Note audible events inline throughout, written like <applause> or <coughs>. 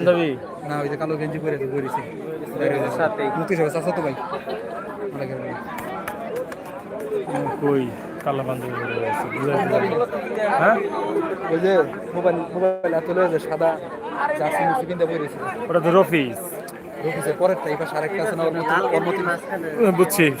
বান্ধবী? না ওই যে কালো গেঞ্জি পরে সাথে। মুক্তি তো ভাই। কই? কালো বান্ধবী দিলাম। হ্যাঁ? ওই যে মোবাইল মোবাইল এত লয়ে যে সাদা জার্সি মুসি কিনতে পরেছি ওটা তো রফিস। রফিসের পরের টাইপ আর আরেকটা আছে না ওর মতো ওর মতো বুঝছিস।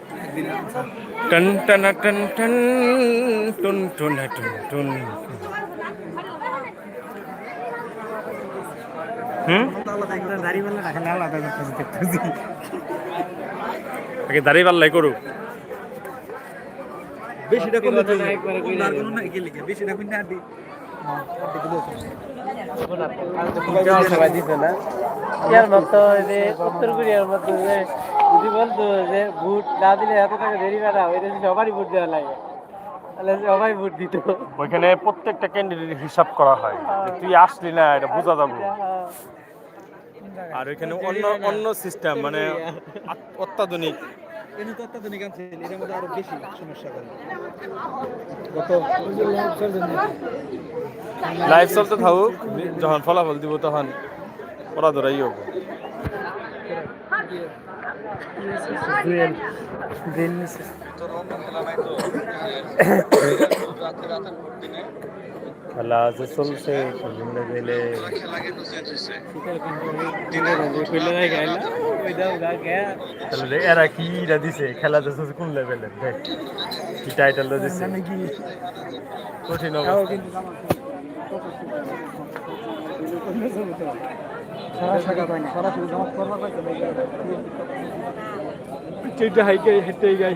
টন টন টন টন, টুন টুন টুন টুন। আগে দাড়ি পাল্লাই করুক। বেশিটা কোনো না বেশিটা কিনে ইয়ার মতো যে উত্তর কোরিয়ার মতো যে যদি বলতো যে ভোট না দিলে এত টাকা দেরি বেড়া ওই সবারই ভোট দেওয়া লাগে তাহলে সবাই ভোট দিত ওইখানে প্রত্যেকটা ক্যান্ডিডেট হিসাব করা হয় তুই আসলি না, এটা বোঝা যাবে। আর ওইখানে অন্য অন্য সিস্টেম মানে অত্যাধুনিক। এনে তো অত্যাধুনিক মধ্যে আরও বেশি সমস্যা করে। গত লাইফ চলতে থাকুক যখন ফলাফল দিব তখন ওরা ধরাই হোক। খেলা <coughs> যে চলছে বিভিন্ন গেলে তাহলে এরা কি ইরা দিছে? খেলা যাচ্ছে কোন লেভেলের দেখ কি টাইটেল দিছে? কঠিন অবস্থা। হাইকে হেঁটে গাই।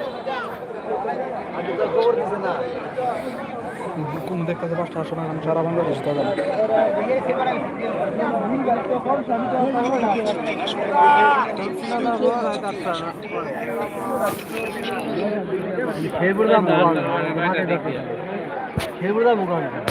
কোন দেখতে পাঁচটা সময় আমি সারা বাংলাদেশ দাদা সেবুদা মুখান না নিয়ে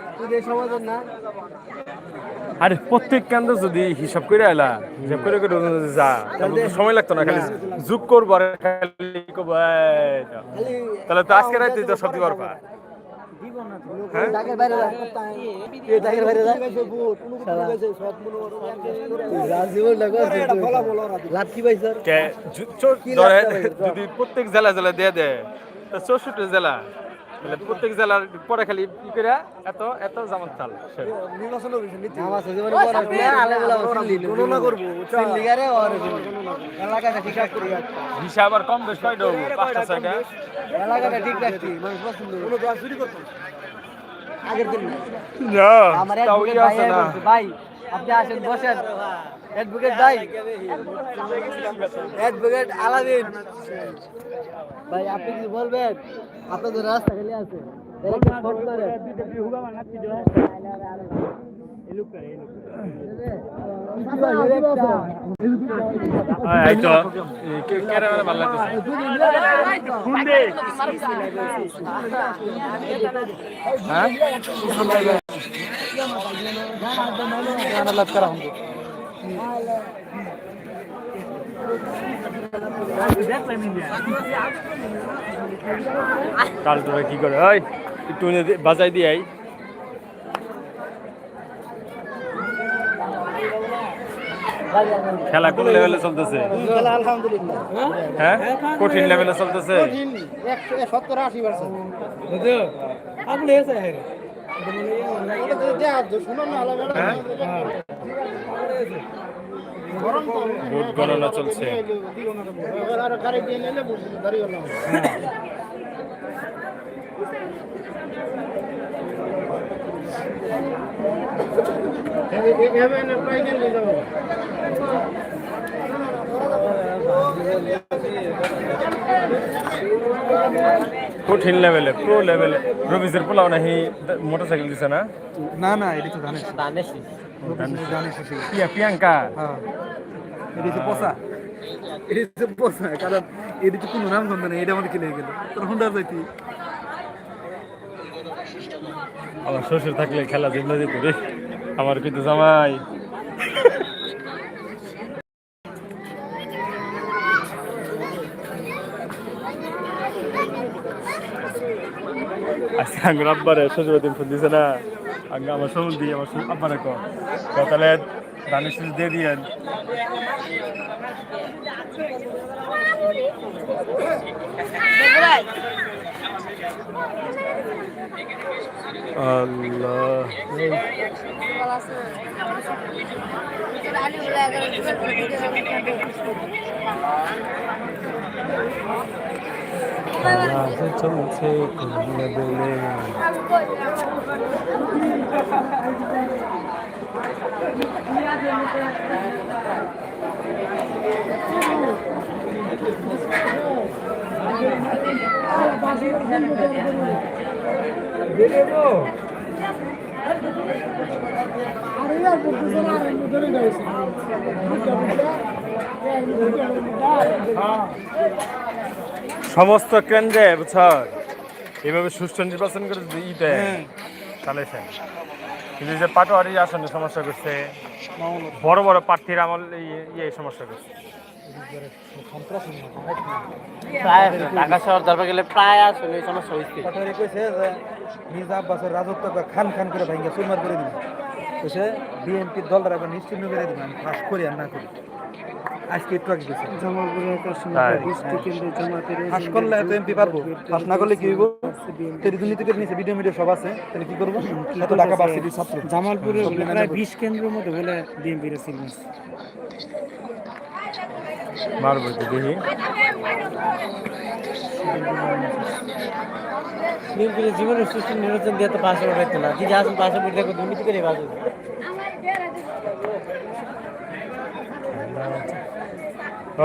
আরে প্রত্যেক কেন্দ্র যদি হিসাব করে আইলা হিসাব করে করে যা সময় লাগতো না খালি যোগ করব আর খালি তাহলে তো আজকে রাতে তো সব দিবার পা ডাকের বাইরে যা। এ ডাকের বাইরে যা। রাজীবন লাগো লাভ কি পাই স্যার? কে? জু- চো- ধরে যদি প্রত্যেক জেলা জেলা দিয়ে দেয় তো চৌষট্টি জেলা। প্রত্যেক জেলার পরে খালি ই করে এত এত জামাত চাল। ঠিক করি হিসাব আর কম বেশ কয়টা হব? পাঁচটা ছয়টা? এলাকাটা ঠিক রাখছি মানুষ পছন্দ আগের দিন। না আমার এক তাও বুকের ই ভাই আছে ভাই আপনি আসেন, বসেন। অ্যাডভোকেট ভাই অ্যাডভোকেট আলাদিন। ভাই, আপনি কি বলবেন? আপনাদের রাস্তা খালি আছে ফোন কাল তোরা কি করে? বাজাই দিয়ে খেলা কোন লেভেলে চলতেছে? হ্যাঁ? কঠিন লেভেলে চলতেছে? হ্যাঁ হ্যাঁ গণনা চলছে। কঠিন লেভেলে প্রো লেভেলে। রবিজের পোলাও নাহি মোটরসাইকেল দিছে না? না না এটা তো পিয়া প্রিয়াঙ্কা হ্যাঁ। এটা হচ্ছে পোষা। এটা হচ্ছে পোষা কারণ এটা তো কোনো নাম গন্ধ নেই এটা আমাদের কিনে গেল। তোর হুন্ডা যাইতি আমার শ্বশুর থাকলে খেলা জিম্মা দিত রে। আমার কিন্তু জামাই। না। আমার দিয়ে আমার দিয়ে দিয়েন। আল্লাহ। চলছে লেভেলে সমস্ত কেন্দ্রে বুঝছর এভাবে সুষ্ঠু নির্বাচন করে যদি ই দেয় কিন্তু যে পাটোয়ারি আসনে সমস্যা করছে, বড় বড় প্রার্থীর আমল ইয়ে সমস্যা করছে। প্রায় ঢাকা শহর দরবার গেলে প্রায় আসলে এই সমস্যা হচ্ছে পাঠারি কইছে যে মির্জা আব্বাসের রাজত্ব একবার খান খান করে ভাঙ্গে সুমার করে দিবে। কইছে বিএনপির দলরা নিশ্চিন্ন করে দিবে আমি ফাঁস করি আর না করি। আজকে একটু আগে গেছে। ফাঁস করলে তো এমপি পারব? ফাঁস না করলে কি হইব? তেরি দুর্নীতি করে নিয়েছে ভিডিও মিডিও সব আছে তাহলে কি করব? এত টাকা ভার্সিটির ছাত্র। জামালপুরে সব বলে প্রায় বিশ কেন্দ্রের মধ্যে বলে বিএনপির সিলমাস মারবো দেখি। বিএনপির জীবনের সুষ্ঠু নির্বাচন দিয়ে তো পাশে উঠাইতো না। যদি আসেন পাশে উঠে দেখো দুর্নীতি করে পাশে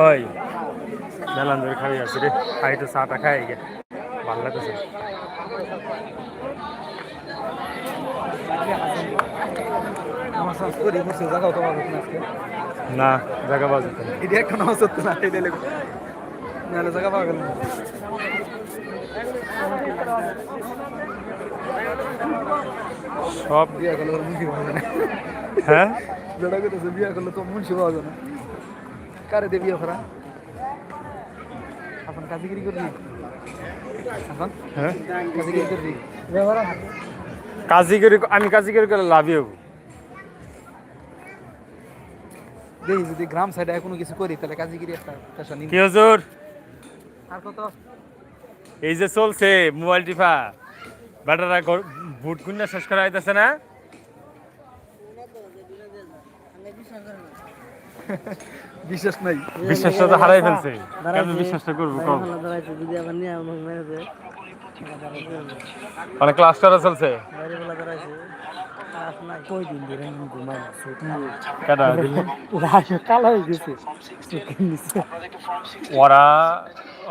ওই মেলান ধরে খাই আছে রে। খাই তো চাটা খাই গে ভালো লাগতেছে। না জায়গা বাজে এটা একটা নামাজ হতো না এটা লেগে নাহলে জায়গা পাওয়া গেল না। সব যায় না। হ্যাঁ? যেটা করতেছে বিয়া করলে তো মুন্সি পাওয়া যায় না কারে দিয়ে বিয়া করা এখন কাজিগিরি করবি এখন হ্যাঁ কাজিগিরি করবি কাজী করে আমি কাজী করে লাভই হব দেখি যদি গ্রাম সাইডে কোনো কিছু করি তাহলে কাজিগিরি একটা পেশা কি হজুর আর কত এই যে চলছে মোবাইল টিফা বেটারা ভোট কুন্না শেষ করা আইতেছে না? <laughs> বিশ্বাস নাই। বিশ্বাসটা তো হারাই ফেলছে। কেন বিশ্বাসটা করব? কম মানে ক্লাস করা চলছে? ওরা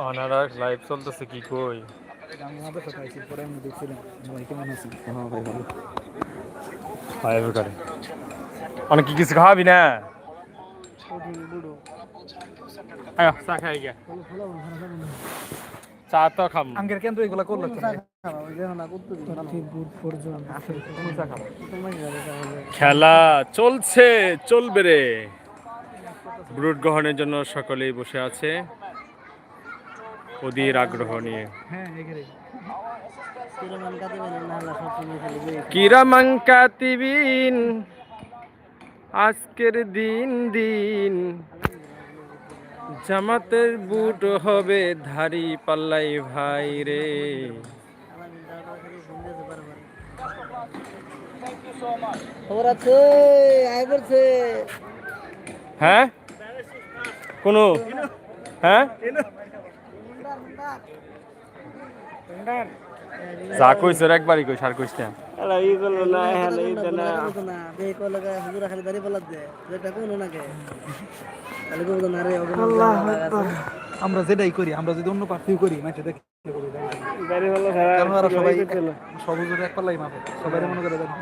ওনারা লাইভ চলতেছে, কি কই? অনেক কি কিছু খাওয়াবি না? আয় চা খাই গিয়া চা তো খাম। আঙ্কের কেন এগুলো করল কেন? বুট পর্যন্ত খেলা চলছে চলবে রে। ব্রুট গ্রহণের জন্য সকলেই বসে আছে। অধীর আগ্রহ নিয়ে। হ্যাঁ কিরামান কাতিবিন আজকের দিন দিন জামাতের বুট হবে ধারি পাল্লাই ভাই রে। হ্যাঁ? কোনো? হ্যাঁ? যা কইছ একবারই কইস আর কইস না। আলা ই করল না হ্যাঁ এই তো না। না দেই কো লাগা খালি দাড়ি পালাত দে যেটা কোন না তাহলে কো না রে আল্লাহ আমরা যেটাই করি আমরা যদি অন্য প্রার্থীও করি দেখে করি, দাড়ি কারণ ওরা সবাই সব হুজুর এক পাল্লাই মাপে সবাই মনে করে দেখো।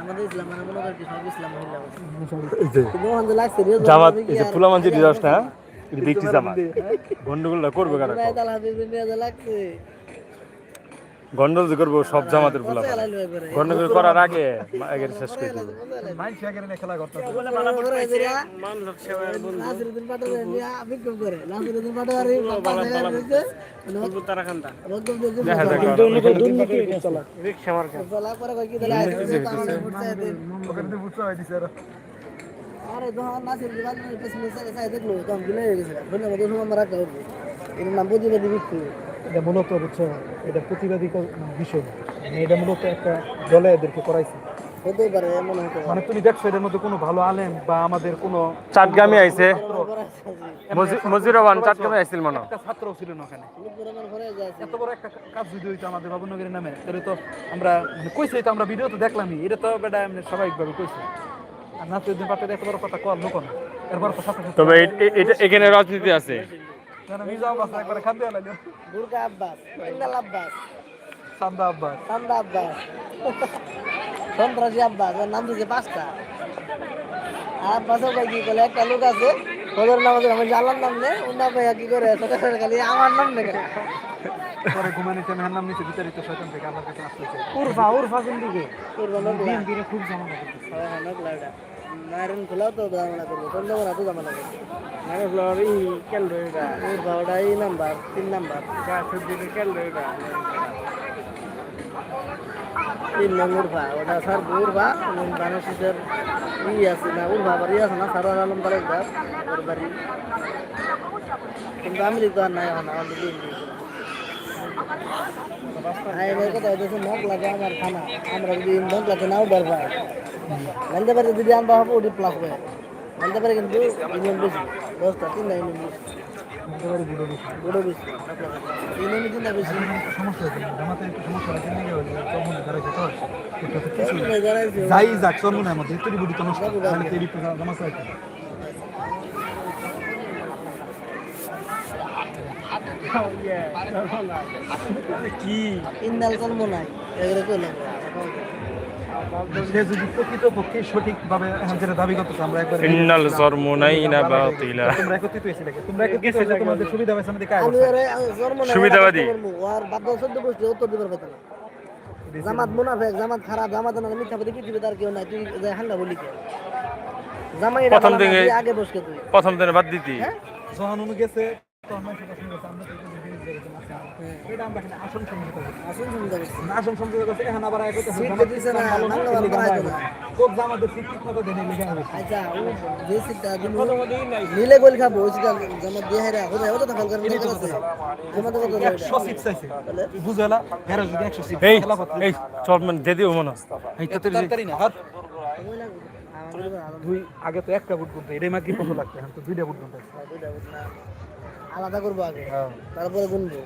আমাদের ইসলাম করি সব ইসলাম হইলা কিন্তু ওখানে লাগছে জামাত এই যে ফুলা মানজি দিদাস না এটা দেখছি জামাত। গন্ডগোলটা করবে কারা গন্ডগোল যে করব সব জামাতের একবারে গন্ডগোল করার আগে আগে শেষ করে দেবো হয়। আরে দোহান নাসির দিবান পেছনে সাইডে দেখল দিলে হয়ে গেছে ধন্যবাদ ধন্যবাদ মারা কাউ এর নাম বুঝিয়ে দিবি তুই এটা মূলত বুঝছ এটা প্রতিবাদী বিষয়। না। মানে এটা মূলত একটা দলে এদেরকে করাইছে। মানে তুমি দেখছ এদের মধ্যে কোনো ভালো আলেম বা আমাদের কোনো চাটগামি আইছে। মজিরাবান চাটগামি আইছিল মনে একটা ছাত্রও ছিল না ওখানে। এত বড় একটা কাজ যদি হইতো আমাদের বাবুনগরের নামে তাহলে তো আমরা মানে কইছে তো আমরা ভিডিও তো দেখলামই এটা তো বেটা এমনি স্বাভাবিকভাবে কইছে। আর নাসিরুদ্দিন পাটের কথা কল লোকন এরপর তবে এখানে রাজনীতি আছে। মির্জা আব্বাস একবারে খাদ্য লাগল দুর্গা আব্বাস ইন্দাল আব্বাস। সান্দা আব্বাস। চান্দা আব্বাস। সন্ত্রাসী আব্বাস ওর নাম দিয়েছে পাঁচটা। আর আব্বাসও কয় কি বলে একটা লোক আছে ওদের নাম আছে আমি আল্লাহর নাম নে ওর নাম কি করে সাথে সাথে খালি আমার নাম নে। পরে ঘুমানি টাইমে নাম নিচে বিতাড়িত শয়তান থেকে আমার কাছে আসতেছে। উরফা উরফা কোন দিকে করব নকলা বিএনপির খুব ঝামেলা করতেছে। হ্যাঁ হ্যাঁ নারায়ণ খোলাও তো জামানা করব চন্দ্রমোনা তো জামানা করব। মানে ফ্লোর ই কেন রইবা? ওর ভাওটা এই নাম্বার তিন নাম্বার যা সবজি কেন রইবা? তিন নং উর্ফা ওটা স্যার উর্ফা বানসিসের ই আছে না উর্ফা বাড়ি আছে না সারার আলম তালুকদার ওর বাড়ি। কিন্তু আমি তো আর নাই আমাদের দিন এবার কথা নক লাগে আমার খানা আমরা যদি নক লাগে নাও ডর পারি যদি আমরা হব ওটি প্লাস হবে। পারি কিন্তু ইউনিয়ন বেশি। দশটা তিনটা ইউনিয়ন বেশি। বুড়ো বেশি। ইউনিয়ন তিনটা বেশি। সমস্যা হয়েছে। জামাতে একটু সমস্যা হয়েছে। নাকি ওই চরমনে দাঁড়াইছে তো এটা তো কিছু না। দাঁড়াইছে যাই যাক চরমনের মধ্যে তৈরি বুড়ি তো নষ্ট। মানে তৈরি তো কি? ইন্দাল কলম নাই। এগুলো কইলাম সে যদি প্রকৃত সঠিকভাবে এখন যেটা দাবি করতেছে আমরা একবার ইন্নাল জরমুনাইনা বাতিলা। তোমরা একত্রিত হয়েছে নাকি তোমরা একত্রিত হয়েছে তোমাদের সুবিধা হয়েছে আমাদের কাজ আমি ওরে জন্ম নাই সুবিধাবাদী। আর বাদ সদ্য বসে উত্তর দিবার পাইতো না। জামাত মুনাফেক জামাত খারাপ জামাত না মিথ্যা আর কেউ নাই। তুই যে হাঙ্গা বলি কে? জামাই প্রথম বলা না, দিকে- তুই আগে বসকে তুই। প্রথম দিনে বাদ দিতি? যখন উনি গেছে তখন মানুষের কাছে গেছে, আমরা আসন সমঝোতা করছি। এখন আবার এক হইতেছে, সিট জামাত সিট ঠিক মতো। আচ্ছা যে সিটটা নিলে গোল খাব ওই সিটটা জামাত দিয়ে হেরা করে জামাত কত সিট চাইছে। বুঝো এলা? যদি একশো সিট খেলা পাতলে- এই চল মানে দিও মনে হয়। এই তো তাড়াতাড়ি না, হাত। দুই আগে তো একটা বুট গুনতে এটাই মাত্র কত লাগতো এখন তো দুইটা বুট গুনতে দুইটা না আলাদা করব আগে তারপরে গুনবো।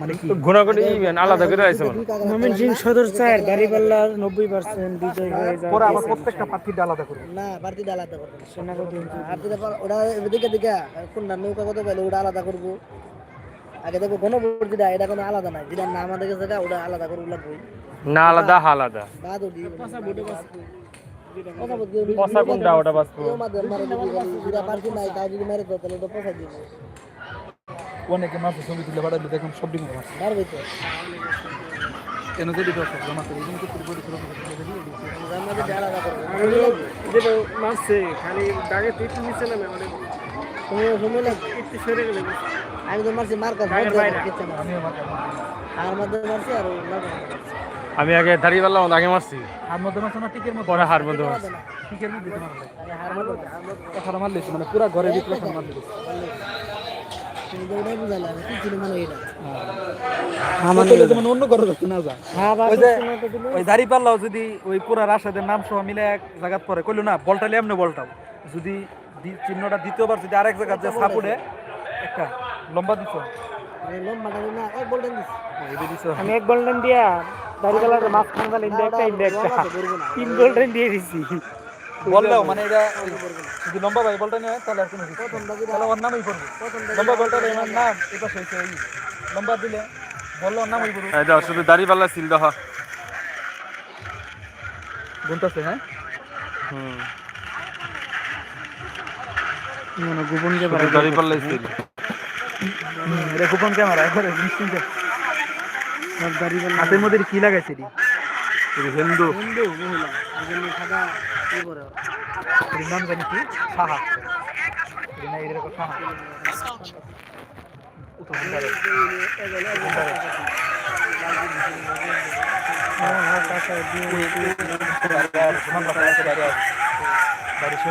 মানে কি? ঘোরা ইভেন আলাদা করে আইছে মানে দুই সদর চার দাঁড়িপাল্লার নব্বই পার্সেন্ট বিজয় হয়ে যায় পরে আবার প্রত্যেকটা প্রার্থীটা আলাদা করবে। না পার্টিটা আলাদা করব সেনাপতি আর যেটা পর- ওটা দিকে দিকে কোনটা নৌকা কত পাইলে ওটা আলাদা করব। আগে দেখো গণভোট যেটা এটা কোনো আলাদা নাই যেটা নাম আমাদের কাছে ওটা আলাদা করব লাগবে। না আলাদা আলাদা। বাদ ওটি পচা কোনটা ওটা বাঁচবো অনেকে মাঝে ছবি তুলে পাঠাইলে দেখুন সব ডিমে মাছ কেন যদি দশ জমা করে এগুলো পুরো পুরো আমাদের আলাদা করব মারছে খালি দাগে তো একটু নিচে নামে মানে তুমি সময় একটু সরে গেলে আমি তো মারছি মার কাছে আমিও মাথা আর মধ্যে মারছি আর মারছি। আমি আগে দাঁড়িয়ে পারলাম আগে মারছি। হার মধ্যে মাছ না টিকের মধ্যে? পরে হার মধ্যে মারছি। টিকের মধ্যে দিতে মারলে আরে হার মধ্যে হার মধ্যে কথাটা মারলে মানে পুরা ঘরের ভিতরে কথা মারলে তুমি তো। ওটাই কি ছিল মানে এটা আমার মানে অন্য ঘরে যাচ্ছে না যা। হ্যাঁ ওই যে ওই দাড়ি পাল্লাও যদি ওই পুরা রাশাদের নাম সহ মিলে এক জায়গাত পরে কইলো না বলটা এমনি বলটাও। যদি দি- চিহ্নটা দ্বিতীয়বার যদি আরেক জায়গায় যে সাপুড়ে একটা লম্বা দিছ। আমি লম্বাটা না এক দিছি। এটা দিছ। আমি এক গোল্ডেন দিয়া দাঁড়িপাল্লার মাঝখানে তাহলে ইন্ডিয়া একটা ইন্ডিয়া একটা তিন গোল্ডেন দিয়ে দিছি। বললেও মানে এটা যদি লম্বা ভাই বলটা নিয়ে তাহলে আর কোনো কিছু তাহলে ওর নামই পড়বে। লম্বা বলটা এনার নাম এটা হয়েছে এই লম্বা দিলে বললে ওর নামই পড়বে। এই দাও শুধু দাঁড়িয়ে পাল্লা সিল দাও গুনতেছে হ্যাঁ? হুম। মানে গোপন শুধু দাঁড়িয়ে সিল। এটা গোপন ক্যামেরা একবারে নিশ্চিন্তে। হাতের মধ্যে কি লাগাইছে রে? হিন্দু। হিন্দু মহিলা। সাদা কি করে নাম জানি কি? সাহা। এরকম সাহা। বাড়ি সে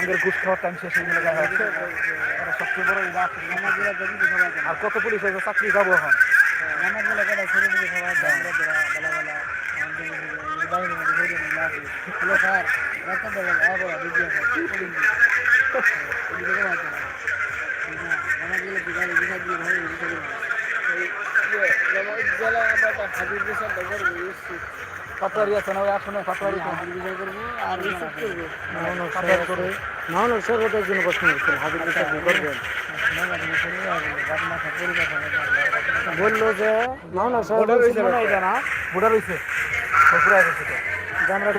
আমাদের ঘুষ খাওয়ার টাইম শেষ হয়ে গেলে ওরা সবচেয়ে বড়। আর কত পুলিশ আছে চাকরি যাব এখন পাটোয়ারি আছে না ওই আসনে পাটোয়ারি মামলা সর্বদার জন্য প্রশ্ন করছেন হাবিব বিচার করবেন। বলল যে মামলা সর্বদার না। বুড়া রয়েছে পুরা সেটা আমরা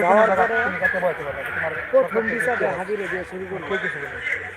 যাওয়ার পরে প্রথম বিচারে হাজিরে দিয়ে শুরু করব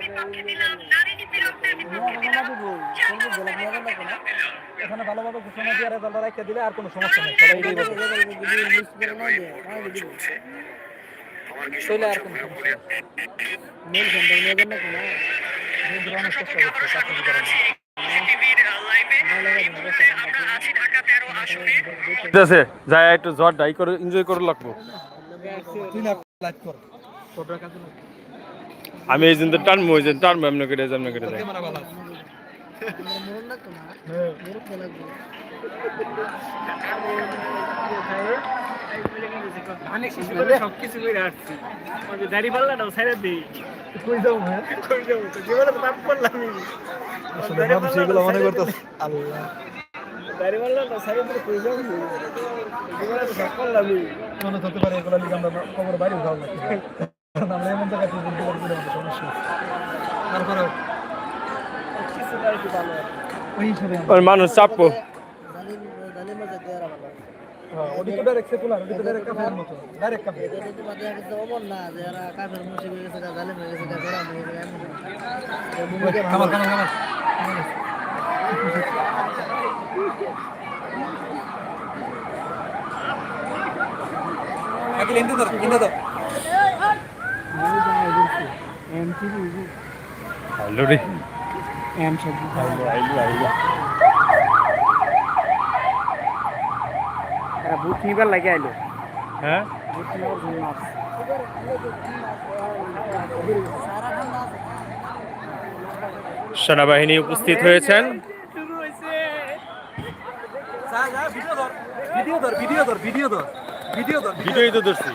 বিপক্ষে দিলাম নারী নিপীড়কদের বিপক্ষে দিলাম। এখানে ভালোভাবে ঘোষণা দিয়ে রেজাল্ট রাখতে দিলে আর কোনো সমস্যা নেই। সবাই এটাই বলবে আর কোনো সমস্যা অনেক চেষ্টা করছে চাকরি করার জন্য। ঠিক আছে যাই একটু ডাই করে এনজয় করে লাগবো। আমি এই তো টানবো ওই দিন টানবো এমনি করে এমনি অনেক সবকিছু করে আসছি দাড়ি পাল্লাটাও ছেড়ে দিই কই যাব হ্যাঁ কই যাব তো জীবনে পাপ করলাম পাল্লাটা ছেড়ে দিলে কই যাব জীবনে মনে হতে পারে খবর বাইরে না কারণ আমরা এমন জায়গায় তারপরে কিছু না একটু ভালো ওই হিসাবে আমরা- ওর মানুষ চাপবো জালিম তো তো তো না যে এরা বুট নিবার লাগে আইলো। হ্যাঁ? বুট নেওয়ার জন্য আসছে সেনাবাহিনী উপস্থিত হয়েছেন। ভিডিও ধর ভিডিও ধর ভিডিও ধর ভিডিও ধর ভিডিও ধর ভিডিওই তো ধরছি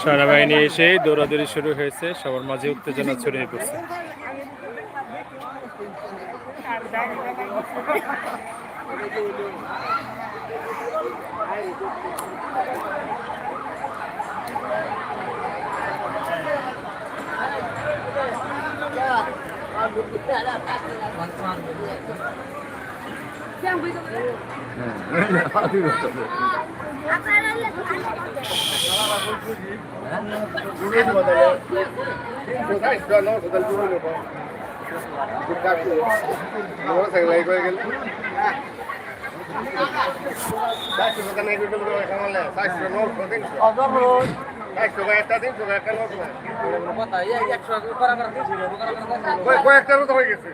সেনাবাহিনী এসে দৌড়াদৌড়ি শুরু হয়েছে। সবার মাঝে উত্তেজনা ছড়িয়ে পড়ছে। কয়েকটা তো হয়ে গেছে।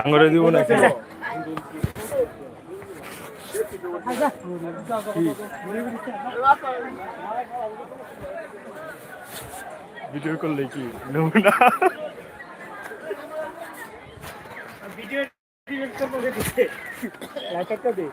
আঙুরে দিব নাকি? ভিডিও করলে কি? নমুনা? ভিডিও ডিলিট করব দে।